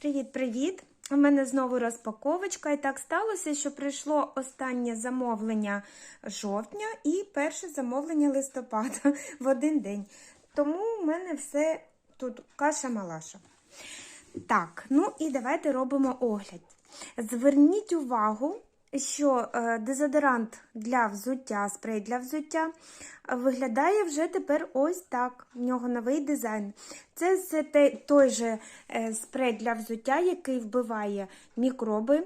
Привіт-привіт! У мене знову розпаковочка. І так сталося, що прийшло останнє замовлення жовтня і перше замовлення листопада в один день. Тому у мене все тут каша-малаша. Так, ну і давайте робимо огляд. Зверніть увагу, що е, дезодорант для взуття, спрей для взуття виглядає вже тепер ось так. В нього новий дизайн. Це той же е, спрей для взуття, який вбиває мікроби,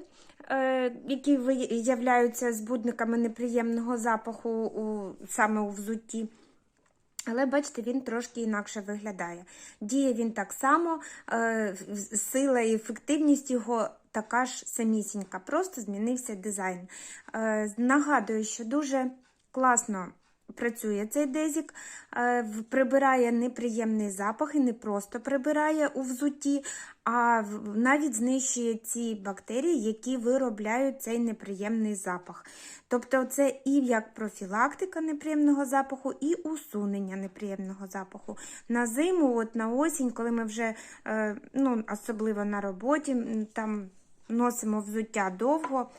е, які виявляються збудниками неприємного запаху саме у взутті. Але бачите, він трошки інакше виглядає. Діє він так само, сила і ефективність його така ж самісінька, просто змінився дизайн. Е, Нагадую, що дуже класно працює цей дезік, е, прибирає неприємний запах і не просто прибирає у взутті, а навіть знищує ці бактерії, які виробляють цей неприємний запах. Тобто, це і як профілактика неприємного запаху, і усунення неприємного запаху. На зиму, от на осінь, коли ми вже, е, ну, особливо на роботі, там носимо взуття довго,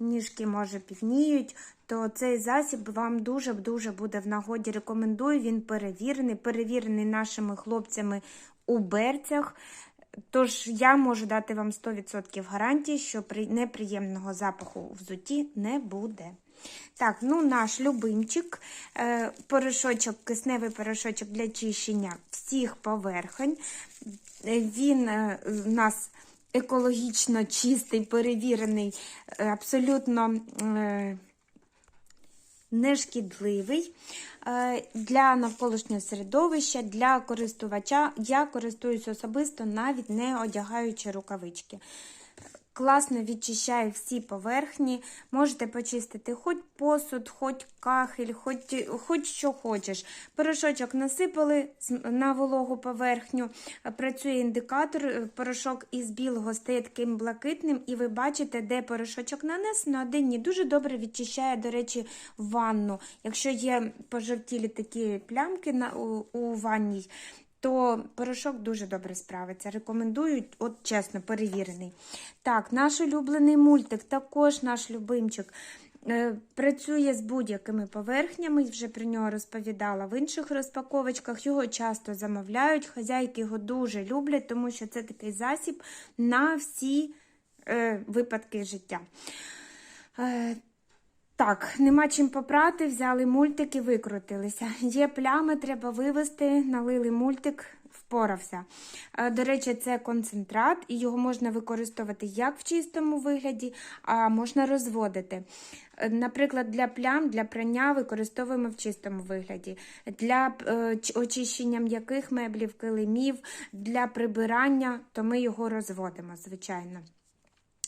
ніжки, може, півніють, то цей засіб вам дуже-дуже буде в нагоді. Рекомендую, він перевірений, перевірений нашими хлопцями у берцях. Тож я можу дати вам 100% гарантії, що неприємного запаху у взуті не буде. Так, ну наш любимчик, е, порошочок, кисневий порошочок для чищення всіх поверхонь. Е, Він е, в нас екологічно чистий, перевірений, е, абсолютно е, нешкідливий е, для навколишнього середовища, для користувача. Я користуюсь особисто, навіть не одягаючи рукавички. Класно відчищає всі поверхні. Можете почистити хоч посуд, хоч кахель, хоч, хоч що хочеш. Порошочок насипали на вологу поверхню. Працює індикатор. е, Порошок із білого стає таким блакитним, і ви бачите, де порошочок нанесено, а де ні. Дуже добре відчищає, до речі, ванну. Якщо є пожовтілі такі плямки на, у, у ванній, то порошок дуже добре справиться. Рекомендую, от чесно, перевірений. Так, наш улюблений мультик, також наш любимчик. е, Працює з будь-якими поверхнями, вже про нього розповідала в інших розпаковочках. Його часто замовляють, хазяйки його дуже люблять, тому що це такий засіб на всі е, випадки життя. Е, так, нема чим попрати, взяли мультик і викрутилися. Є плями, треба вивести, налили мультик, впорався. Е, До речі, це концентрат, і його можна використовувати як в чистому вигляді, а можна розводити. Е, Наприклад, для плям, для прання використовуємо в чистому вигляді, для е, очищення м'яких меблів, килимів, для прибирання, то ми його розводимо, звичайно.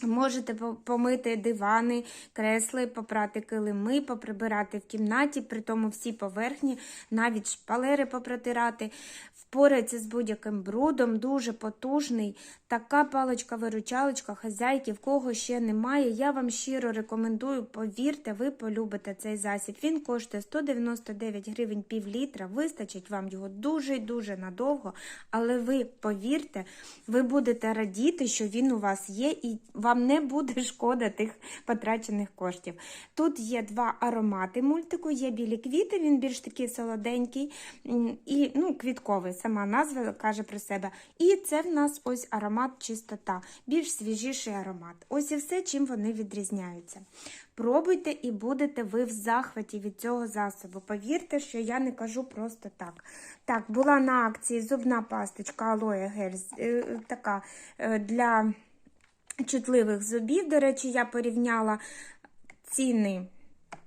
Можете по- помити дивани, кресли, попрати килими, поприбирати в кімнаті, при тому всі поверхні, навіть шпалери попротирати. Впорається з будь-яким брудом, дуже потужний. Така паличка-виручалочка хазяйки, в кого ще немає. Я вам щиро рекомендую, повірте, ви полюбите цей засіб. Він коштує 199 гривень пів літра. Вистачить вам його дуже і дуже надовго. Але ви повірте, ви будете радіти, що він у вас є, і вам не буде шкода тих потрачених коштів. Тут є два аромати мультику, є білі квіти, він більш такий солоденький і ну, квітковий, сама назва каже про себе. І це в нас ось аромат чистота, більш свіжіший аромат. Ось і все, чим вони відрізняються. Пробуйте і будете ви в захваті від цього засобу. Повірте, що я не кажу просто так. Так, була на акції зубна пасточка Алоє Гель, е, така е, для чутливих зубів. До речі, я порівняла ціни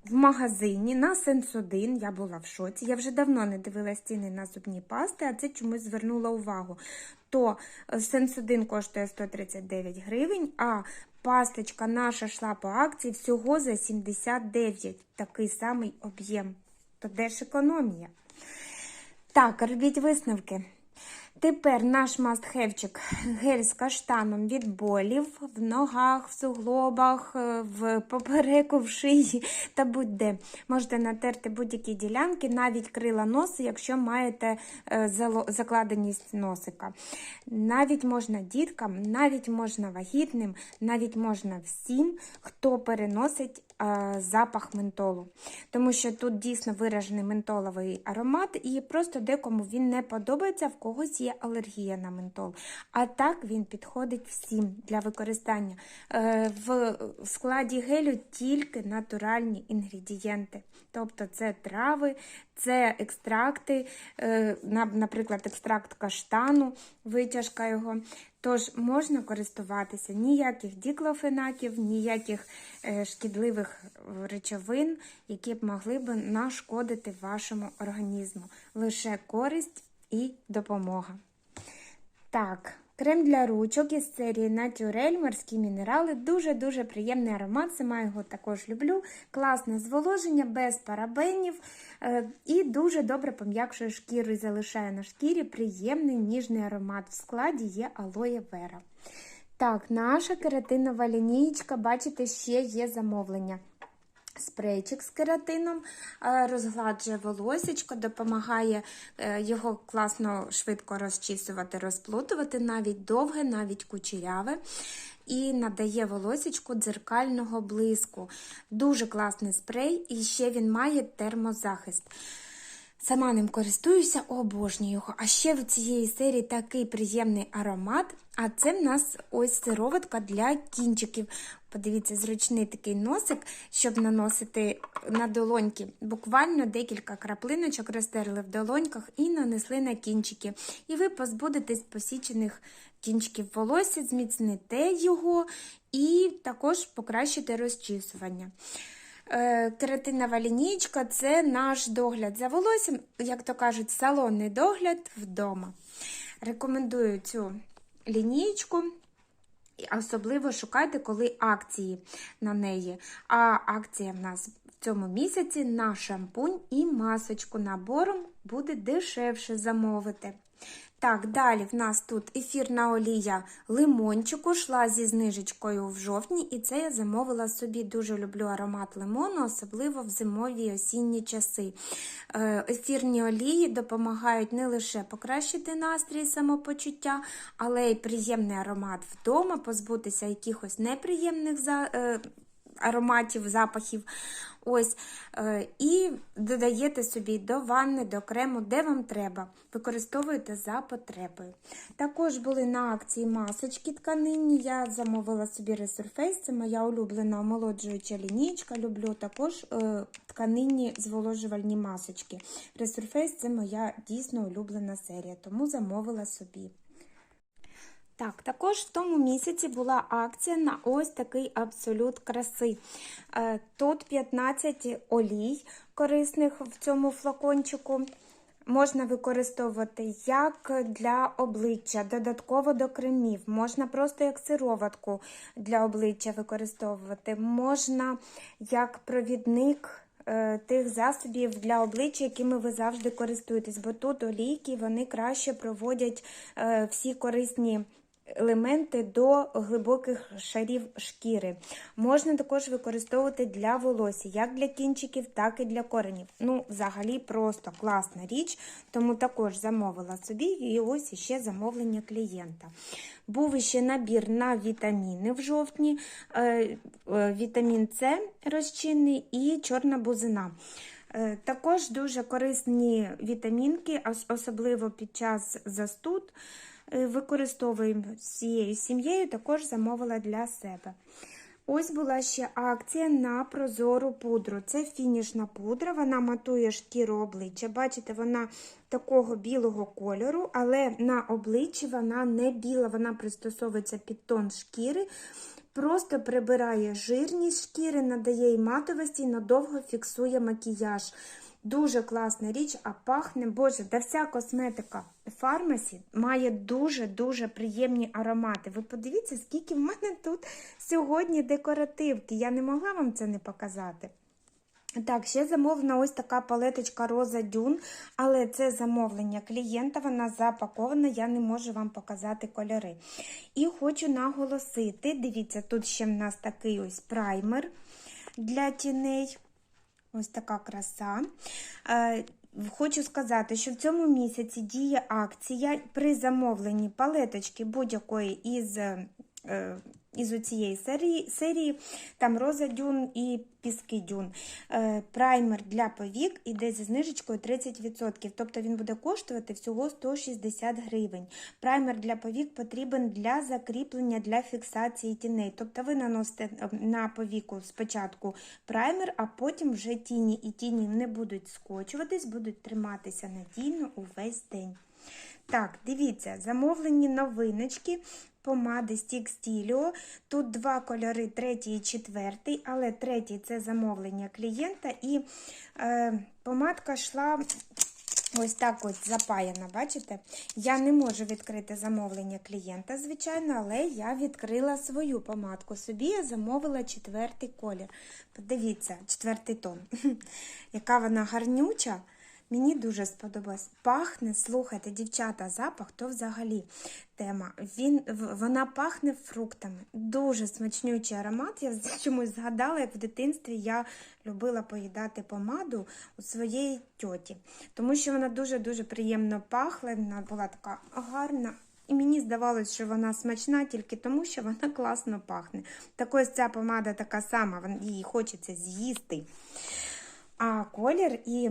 в магазині на Сенсодин. Я була в шоці. Я вже давно не дивилась ціни на зубні пасти, а це чомусь звернула увагу. То е, Сенсодин коштує 139 гривень, а пасточка наша йшла по акції всього за 79. Такий самий об'єм. То де ж економія? Так, робіть висновки. Тепер наш мастхевчик гель з каштаном від болів в ногах, в суглобах, е, в попереку, в шиї та будь-де. Можете натерти будь-які ділянки, навіть крила носа, якщо маєте е, закладеність носика. Навіть можна діткам, навіть можна вагітним, навіть можна всім, хто переносить запах ментолу. Тому що тут дійсно виражений ментоловий аромат, і просто декому він не подобається, в когось є алергія на ментол. А так він підходить всім для використання. Е, В складі гелю тільки натуральні інгредієнти. Тобто це трави, це екстракти, е, наприклад, екстракт каштану, витяжка його. Тож можна користуватися ніяких діклофенаків, ніяких е, шкідливих е, речовин, які б могли б нашкодити вашому організму. Лише користь і допомога. Так, крем для ручок із серії Naturel морські мінерали. Дуже-дуже приємний аромат. Сама його також люблю. Класне зволоження, без парабенів е, і дуже добре пом'якшує шкіру і залишає на шкірі приємний ніжний аромат. В складі є алоє вера. Так, наша кератинова лінійка, бачите, ще є замовлення. Спрейчик з кератином е, розгладжує волосечко, допомагає е, його класно швидко розчісувати, розплутувати, навіть довге, навіть кучеряве. І надає волосечку дзеркального блиску. Дуже класний спрей, і ще він має термозахист. Сама ним користуюся, обожнюю його. А ще в цієї серії такий приємний аромат. А це в нас ось сироватка для кінчиків. Подивіться, зручний такий носик, щоб наносити на долоньки. Буквально декілька краплиночок розтерли в долоньках і нанесли на кінчики. І ви позбудетесь посічених кінчиків волосся, зміцните його і також покращите розчісування. Е, Кератинова лінійка це наш догляд за волоссям, як то кажуть, салонний догляд вдома. Рекомендую цю лінійку. Особливо шукайте, коли акції на неї. А акція в нас в цьому місяці на шампунь і масочку набором буде дешевше замовити. Так, далі в нас тут ефірна олія лимончику, йшла зі знижечкою в жовтні, і це я замовила собі. Дуже люблю аромат лимону, особливо в зимові і осінні часи. Е, Ефірні олії допомагають не лише покращити настрій самопочуття, але й приємний аромат вдома, позбутися якихось неприємних е, ароматів, запахів. Ось, е, І додаєте собі до ванни, до крему, де вам треба. Використовуєте за потребою. Також були на акції масочки тканинні. Я замовила собі Resurface, це моя улюблена омолоджуюча лінійка. Люблю також е, тканинні зволожувальні масочки. Resurface це моя дійсно улюблена серія, тому замовила собі. Так, також в тому місяці була акція на ось такий абсолют краси. Е, Тут 15 олій корисних в цьому флакончику. Можна використовувати як для обличчя, додатково до кремів, можна просто як сироватку для обличчя використовувати, можна як провідник е, тих засобів для обличчя, якими ви завжди користуєтесь, бо тут олійки вони краще проводять е, всі корисні елементи до глибоких шарів шкіри. Можна також використовувати для волосся, як для кінчиків, так і для коренів. Ну, взагалі, просто класна річ, тому також замовила собі і ось іще замовлення клієнта. Був іще набір на вітаміни в жовтні, е, е, вітамін С розчинний і чорна бузина. Е, Також дуже корисні вітамінки, особливо під час застуд. Е, Використовуємо цією сім'єю, також замовила для себе. Ось була ще акція на прозору пудру. Це фінішна пудра, вона матує шкіру обличчя. Бачите, вона такого білого кольору, але на обличчі вона не біла, вона пристосовується під тон шкіри. Просто прибирає жирність шкіри, надає їй матовості і надовго фіксує макіяж. Дуже класна річ, а пахне, боже, да вся косметика фармасі має дуже-дуже приємні аромати. Ви подивіться, скільки в мене тут сьогодні декоративки. Я не могла вам це не показати. Так, ще замовлена ось така палеточка Роза Дюн, але це замовлення клієнта, вона запакована, я не можу вам показати кольори. І хочу наголосити: дивіться, тут ще в нас такий ось праймер для тіней. Ось така краса. Е, Хочу сказати, що в цьому місяці діє акція при замовленні палеточки будь-якої із із цієї серії, серії, там Роза Дюн і Піски Дюн. Е, Праймер для повік іде зі знижечкою 30%, тобто він буде коштувати всього 160 гривень. Праймер для повік потрібен для закріплення, для фіксації тіней. Тобто ви наносите е, на повіку спочатку праймер, а потім вже тіні. І тіні не будуть скочуватись, будуть триматися надійно увесь день. Так, дивіться, замовлені новиночки помади Stix Stilio. Тут два кольори, третій і четвертий, але третій це замовлення клієнта. І е, помадка йшла ось так ось запаяна, бачите? Я не можу відкрити замовлення клієнта, звичайно, але я відкрила свою помадку. Собі я замовила четвертий колір. Подивіться, четвертий тон. Яка вона гарнюча. Мені дуже сподобалось. Пахне, слухайте, дівчата, запах то взагалі тема. Він, Вона пахне фруктами. Дуже смачнючий аромат. Я чомусь згадала, як в дитинстві я любила поїдати помаду у своєї тьоті. Тому що вона дуже-дуже приємно пахла, вона була така гарна. І мені здавалось, що вона смачна тільки тому, що вона класно пахне. Так ось ця помада така сама, її хочеться з'їсти. А колір і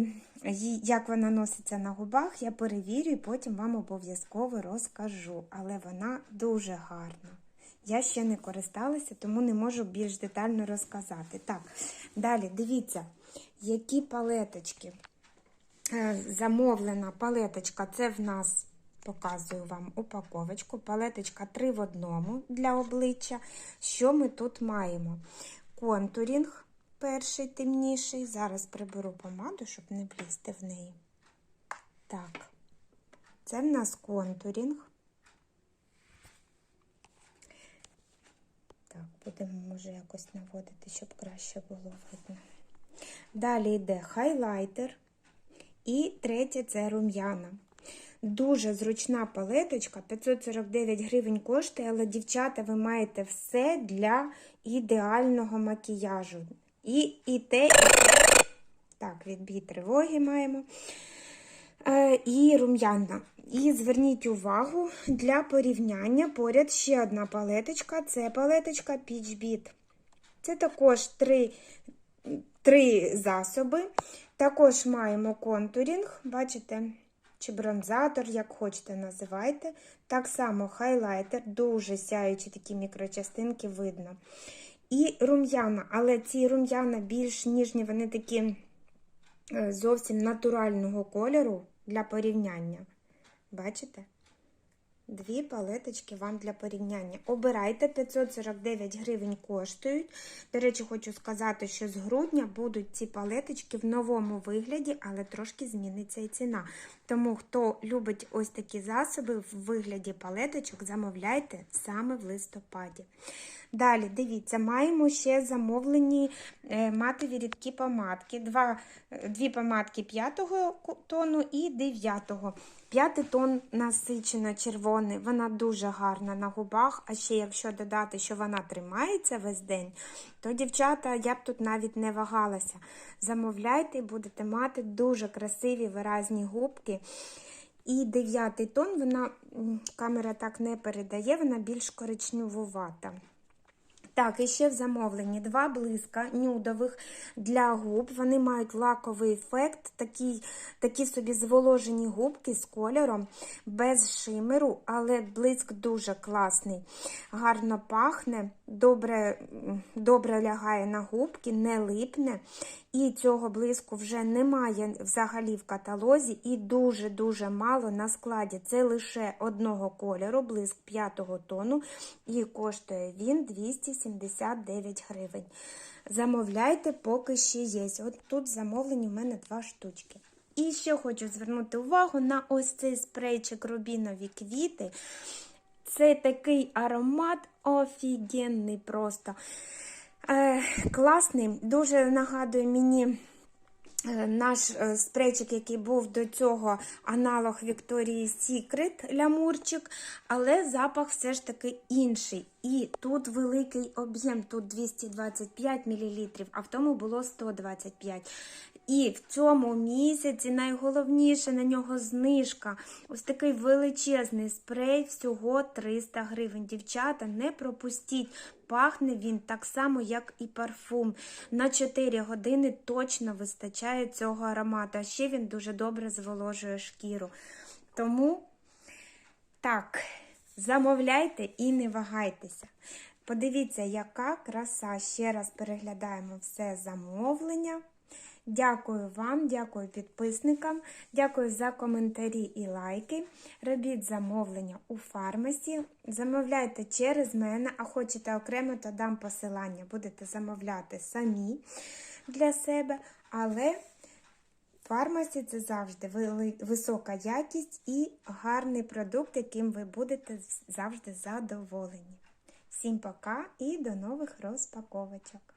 як вона носиться на губах, я перевірю і потім вам обов'язково розкажу. Але вона дуже гарна. Я ще не користалася, тому не можу більш детально розказати. Так, далі дивіться, які палеточки. Е, замовлена палеточка це в нас, показую вам упаковочку. Палеточка 3 в одному для обличчя. Що ми тут маємо? Контурінг перший темніший. Зараз приберу помаду, щоб не влізти в неї. Так, це в нас контурінг. Так, будемо, може, якось наводити, щоб краще було видно. Далі йде хайлайтер. І третє це рум'яна. Дуже зручна палеточка, 549 гривень коштує, але, дівчата, ви маєте все для ідеального макіяжу. І і те, і те. Так, відбій тривоги маємо. Е, І рум'яна. І зверніть увагу, для порівняння поряд ще одна палеточка це палеточка Peach Beat. Це також три, три засоби. Також маємо контурінг, бачите, чи бронзатор, як хочете, називайте. Так само хайлайтер, дуже сяючі такі мікрочастинки видно. І рум'яна, але ці рум'яна більш ніжні, вони такі е, зовсім натурального кольору для порівняння. Бачите? Дві палеточки вам для порівняння. Обирайте 549 гривень коштують. До речі, хочу сказати, що з грудня будуть ці палеточки в новому вигляді, але трошки зміниться і ціна. Тому, хто любить ось такі засоби в вигляді палеточок, замовляйте саме в листопаді. Далі, дивіться, маємо ще замовлені е, матові рідкі помадки. Два, е, Дві помадки 5 тону і 9. П'ятий тон насичено червоний, вона дуже гарна на губах. А ще, якщо додати, що вона тримається весь день, то, дівчата, я б тут навіть не вагалася. Замовляйте будете мати дуже красиві виразні губки. І дев'ятий тон, вона камера так не передає, вона більш коричневувата. Так, і ще в замовленні два блиска нюдових для губ. Вони мають лаковий ефект, такі, такі собі зволожені губки з кольором, без шимеру, але блиск дуже класний. Гарно пахне, добре, добре лягає на губки, не липне. І цього блиску вже немає взагалі в каталозі, і дуже-дуже мало на складі. Це лише одного кольору, блиск 5 тону, і коштує він 279 гривень. Замовляйте, поки ще є. От тут замовлені в мене два штучки. І ще хочу звернути увагу на ось цей спрейчик рубінові квіти. Це такий аромат офігенний просто. Е, Класний, дуже нагадує мені Е, Наш е, спрейчик, який був до цього аналог Victoria's Secret лямурчик, але запах все ж таки інший. І тут великий об'єм, тут 225 мл, а в тому було 125 І в цьому місяці найголовніше на нього знижка. Ось такий величезний спрей, всього 300 гривень. Дівчата, не пропустіть. Пахне він так само, як і парфум. На 4 години точно вистачає цього аромату. А ще він дуже добре зволожує шкіру. Тому так, замовляйте і не вагайтеся. Подивіться, яка краса. Ще раз переглядаємо все замовлення. Дякую вам, дякую підписникам, дякую за коментарі і лайки. Робіть замовлення у фармасі. Замовляйте через мене, а хочете окремо, то дам посилання. Будете замовляти самі для себе. Але фармасі це завжди висока якість і гарний продукт, яким ви будете завжди задоволені. Всім пока і до нових розпаковочок!